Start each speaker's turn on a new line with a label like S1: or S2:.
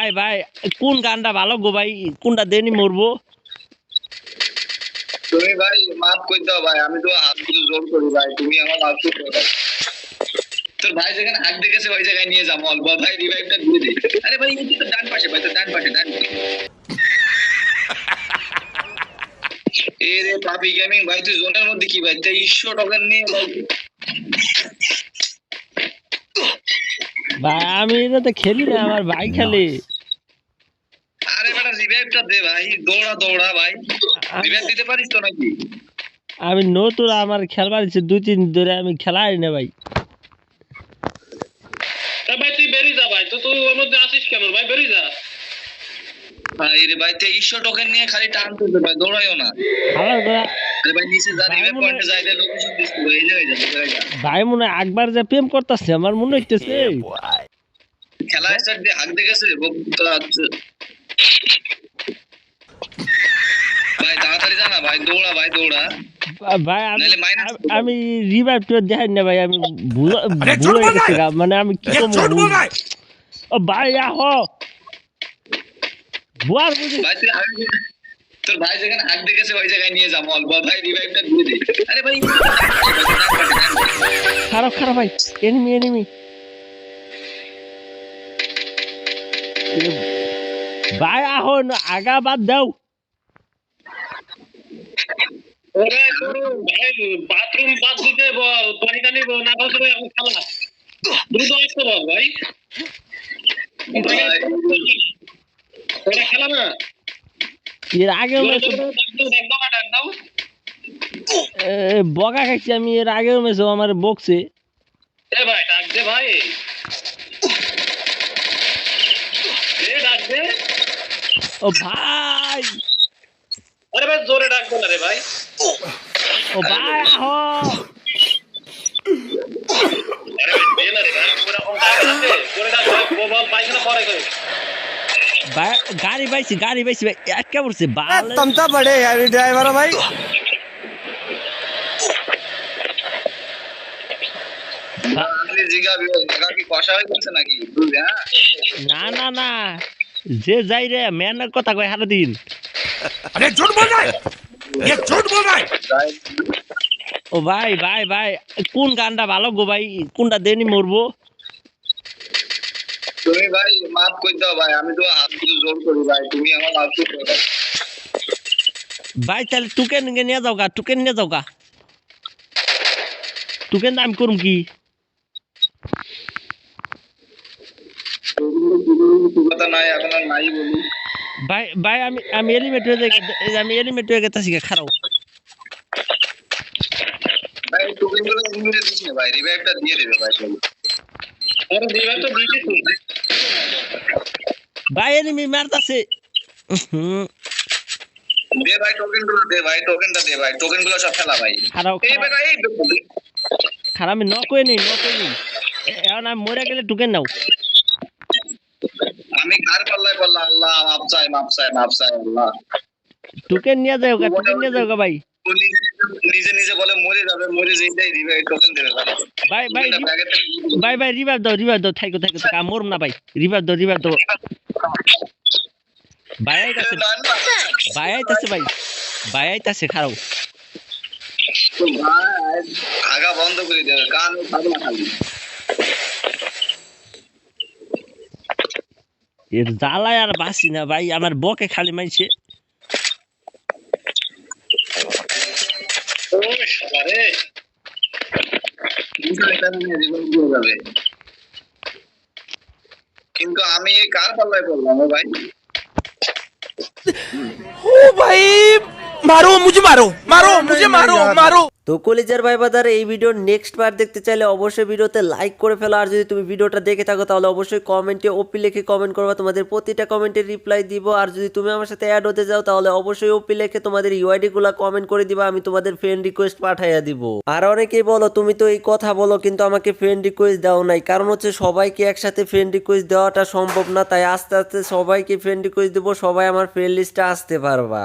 S1: ভাই ভাই কোন গানটা ভালো গো ভাই? কোনটা দেনি মরবো?
S2: তুমি ভাই মাফ করে দাও ভাই আমি তো হাত দুটো জোর করি ভাই তুমি আমার মাফ করে দাও তোর ভাই যেখানে হাত দেখেছে ওই জায়গায় নিয়ে যা মল বা ভাই রিভাইভটা দিয়ে দে। আরে ভাই এই তো ডান পাশে ভাই তো ডান পাশে ডান পাশে। এ রে পাপি গেমিং ভাই তুই জোনের মধ্যে কি ভাই? তেইশশো টাকা নিয়ে ভাই।
S1: ভাই আমি এটা খেলি না আমার ভাই খেলে।
S2: রিভাইভটা দে ভাই দৌড়া দৌড়া ভাই।
S1: আমি-
S2: রিভাইভ দিতে পারিস তো নাকি?
S1: আমি নতুন আমার খেলবার ইচ্ছে দুই তিন ধরে আমি খেলাই না ভাই।
S3: তা ভাই তুই বেরিয়ে যা ভাই তো তুই ওর মধ্যে আসিস কেন ভাই? বেরিয়ে যা।
S2: ভাই রে ভাই টোকেন নিয়ে খালি টান করবে ভাই দৌড়াইও না। আরে ভাই নিচে যা রিভাইভ পয়েন্টে যাই দে লোকেশন দিস ভাই এই জায়গায় যা এই জায়গায় যা।
S1: ভাই মনে হয় একবার যে প্রেম করতেছে আমার মনে হইতেছে।
S2: খেলা স্টার্ট দিয়ে হাক দেখেছে জানা ভাই দৌড়া ভাই দৌড়া।
S1: ভাই আমি রিভাইভ টু দেখাই না ভাই আমি ভুল ভুল হয়ে মানে আমি কি করব? ও ভাই আহো! বুয়ার বুঝি
S2: ভাই তুই তোর ভাই যেখানে হাক দেখেছে ওই জায়গায় নিয়ে যা মল ভাই রিভাইভটা দিয়ে দে। আরে ভাই
S1: খারাপ খারাপ ভাই এনিমি এনিমি ভাই আহো না আগা বাদ দাও।
S3: ওরে ভাই বাথরুম বাদ দিতে পানি টানি না বসে এখন খেলা। দ্রুত আসতে বল ভাই।
S2: ভাই,
S3: খেলা না?
S1: এর আগেও
S3: জোরে
S1: ম্যাচ
S3: জোরে ডাক দাও, ডাক দাও, ডাক দাও।
S1: বকা খাইছি আমি এর আগেও ম্যাচ আমার বকছে।
S3: এ ভাই ডাক দে ভাই। এ ডাক দে।
S1: ও ভাই।
S3: আরে ভাই জোরে ডাক দে না রে ভাই। ¡Oh,
S1: bajo! গাড়ি পাইছি গাড়ি পাইছি ভাই
S2: ড্রাইভার ভাই
S1: না না না যে যাই রে মেয়ানের কথা কয় হারা দিন।
S4: আরে জোর বল ये झूठ बोल रहा है
S2: যাই।
S1: ও ভাই ভাই ভাই কোন গানটা ভালো গো ভাই কোনটা দেনি মরবো
S2: তুমি ভাই মাফ করে দাও ভাই আমি তো হাত দুটো জোর করি ভাই তুমি আমার মাফ করে দাও ভাই।
S1: ভাই তাহলে টুকেন নিয়ে যাও গা টুকেন নিয়ে যাও গা টুকেন আমি করুম কি
S2: কথা নাই এখন আর নাই বলি
S1: ভাই ভাই আমি আমি এলিমেট হয়ে যাই আমি এলিমেট হয়ে গেছি খারাপ
S2: ভাই না ভাই রিভাইভটা দিয়ে দেবে ভাই
S3: আরে দিবা তো দিতেছি
S1: ভাই এনিমি মারতাছে।
S2: দে ভাই টোকেনগুলো দে ভাই টোকেনটা দে ভাই টোকেনগুলো সব ফেলা ভাই।
S1: খারাপ
S2: এই বেটা এই দেখো,
S1: খারাপ আমি নক করে নিই নক করে নিই। এখন আমি মরে গেলে টুকেন নাও।
S2: আমি কার পাল্লা আল্লাহ মাপ চাই মাপ চাই মাপ চাই আল্লাহ।
S1: টুকেন নিয়ে যাও টুকেন নিয়ে যাও ভাই।
S2: নিজে নিজে বলে মরে যাবে মরে টোকেন দেবে ভাই।
S1: ভাই ভাই ভাই রিভাইভ দাও রিভাইভ দাও থাইকো থাইকো থাইকো মরম না ভাই। রিভাইভ দাও রিভাইভ দাও। ভাই আইতাছে। ভাই আইতাছে ভাই। ভাই আইতাছে খারাপ
S2: তো ভাই আগা বন্ধ করে দেবে কান খালি।
S1: এর জ্বালায় আর বাসি না ভাই। আমার বকে খালি মাইছে।
S2: কিন্তু আমি এই কার পাল্লায় পড়লাম ও ভাই!
S4: মারো মুঝে মারো মারো মুঝে মারো মারো।
S5: তো কলিজার ভাই বাদার এই ভিডিও নেক্সট বার দেখতে চাইলে অবশ্যই ভিডিওতে লাইক করে ফেলো। আর যদি তুমি ভিডিওটা দেখে থাকো তাহলে অবশ্যই কমেন্টে ওপি লিখে কমেন্ট করবা। তোমাদের প্রতিটা কমেন্টে রিপ্লাই দিব। আর যদি তুমি আমার সাথে অ্যাড হতে যাও তাহলে অবশ্যই ওপি লিখে তোমাদের ইউআইডিগুলো কমেন্ট করে দিবা। আমি তোমাদের ফ্রেন্ড রিকোয়েস্ট পাঠাইয়া দিব। আর অনেকেই বলো তুমি তো এই কথা বলো কিন্তু আমাকে ফ্রেন্ড রিকোয়েস্ট দাও নাই। কারণ হচ্ছে সবাইকে একসাথে ফ্রেন্ড রিকোয়েস্ট দেওয়াটা সম্ভব না। তাই আস্তে আস্তে সবাইকে ফ্রেন্ড রিকোয়েস্ট দেবো। সবাই আমার ফ্রেন্ড লিস্টে আসতে পারবা।